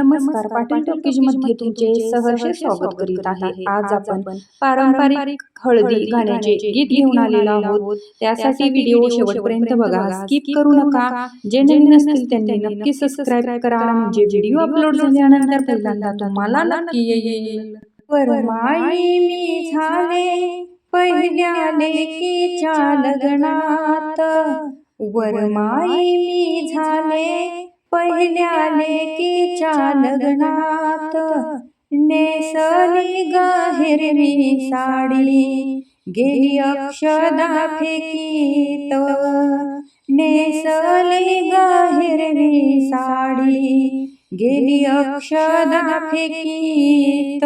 नमस्कार पाटील टॉकीजमध्ये तुमचे सहर्ष स्वागत करीत आहे. आज आपण पारंपरिक हळदी गाण्याचे गीत घेऊन आलेलो आहोत. त्यासाठी व्हिडिओ शेवटपर्यंत बघा. स्किप करू नका. जे नवीन असतील त्यांनी नक्की सबस्क्राईब करा. म्हणजे व्हिडिओ अपलोड झाल्यानंतर पहिल्यांदा तुम्हाला नक्की येईल. वरमाई मी झाले पहिल्या लेकीच्या लग्नात वरमाई मी झाले पहिल्या लेकीच्या लग्नात नेसली ग हिरवी साडी गेली अक्षदा फेकीत. नेसली ग हिरवी साडी गेली अक्षदा फेकीत.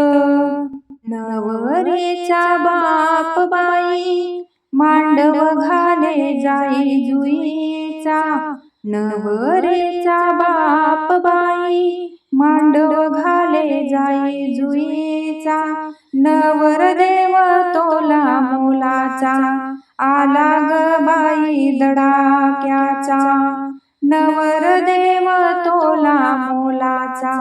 नवरीचा बाप बाई मांडव घाले जाई जुईचा नवरेचा बाप बाई मांडव घाले जाई जुईचा. नवरदेव तोला मोलाचा आला ग बाई दडाक्याचा. नवरदेव तोला मोलाचा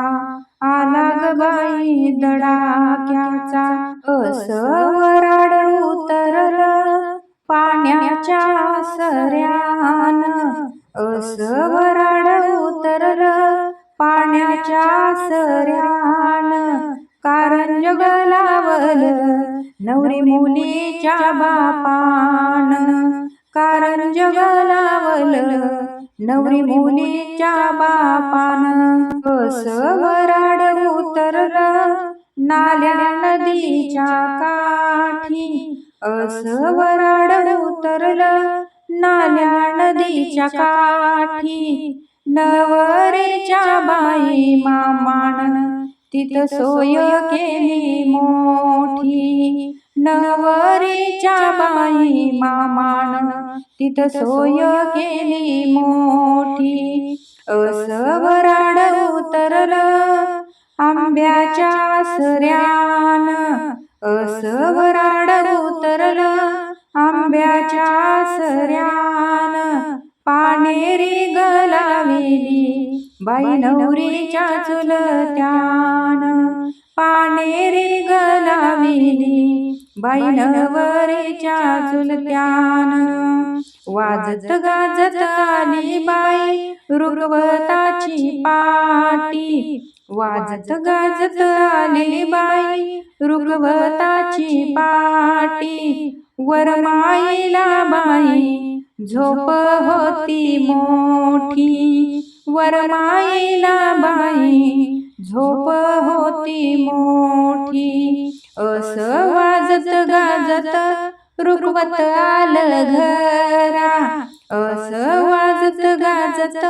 आला ग बाई दडाक्याचा. असं वराड उतरलं पाण्याच्या सऱ्यान. असं वराड पाण्याच्या सऱ्यान. कारण जगलावल नवरी मुलीच्या बापान. कारण जगलावल नवरी मुलीच्या बापान. असं वराड उतरलं नाल्या नदीच्या काठी. असं वराड उतरलं नाल्या नदीच्या काठी नवरीच्या बाई मामान तिथं सोय केली मोठी. नवरीच्या बाई मामान तिथं सोय केली मोठी. असं वराड उतरलं आंब्याच्या सऱ्यान. असं वराड उतरलं आंब्याच्या सऱ्यान पानेरी गलाविली. बाई नवरीच्या चुलत्यान पानेरी गलाविली. बाई नवरीच्या चुलत्यान वाजत गाजत आली बाई रुगवताची पाटी. वाजत गाजत आली बाई रुगवताची पाटी वरमाईला बाई. झोप होती मोठी वरमाईला बाई. झोप होती मोठी. अस वाजत गाजत रुकवत आलं घरा. अस वाजत गाजत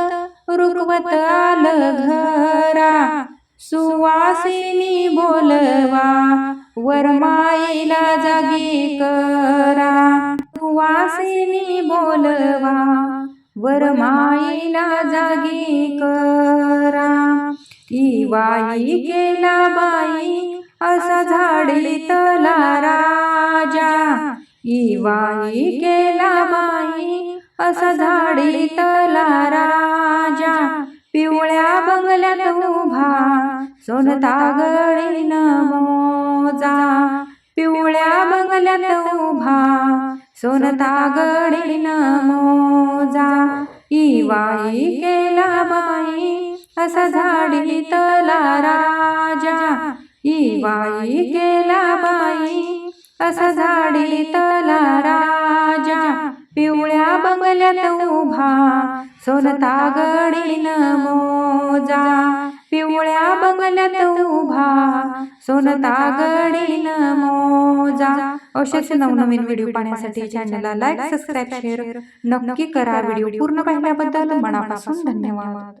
रुकवत आलं घरा. सुवासिनी बोलवा वरमाईला जागी करा. वासिनी बोलवा. वरमाईला जागी करा. ती केला बाई असा झाडी तला राजा. इवाई केला बाई असा झाडी तला राजा. पिवळ्या बंगल्यात उभा सोनता नमो मोजा पिवळ्या बंगल्यात उभा. सोनता गडीन मोजा. इवाई केला बाई. असा झाडी तला राजा. इवाई केला बाई. असा झाडी तला राजा पिवळ्या उभा सोनता गडीन मोजा. पिवळ्या बंगल्यात उभा सोनता गडीन मोजा. अशाच नवनवीन व्हिडिओ पाहण्यासाठी चॅनलला लाईक सबस्क्राईब शेअर नक्की करा. व्हिडिओ पूर्ण पाहिल्याबद्दल मनापासून धन्यवाद.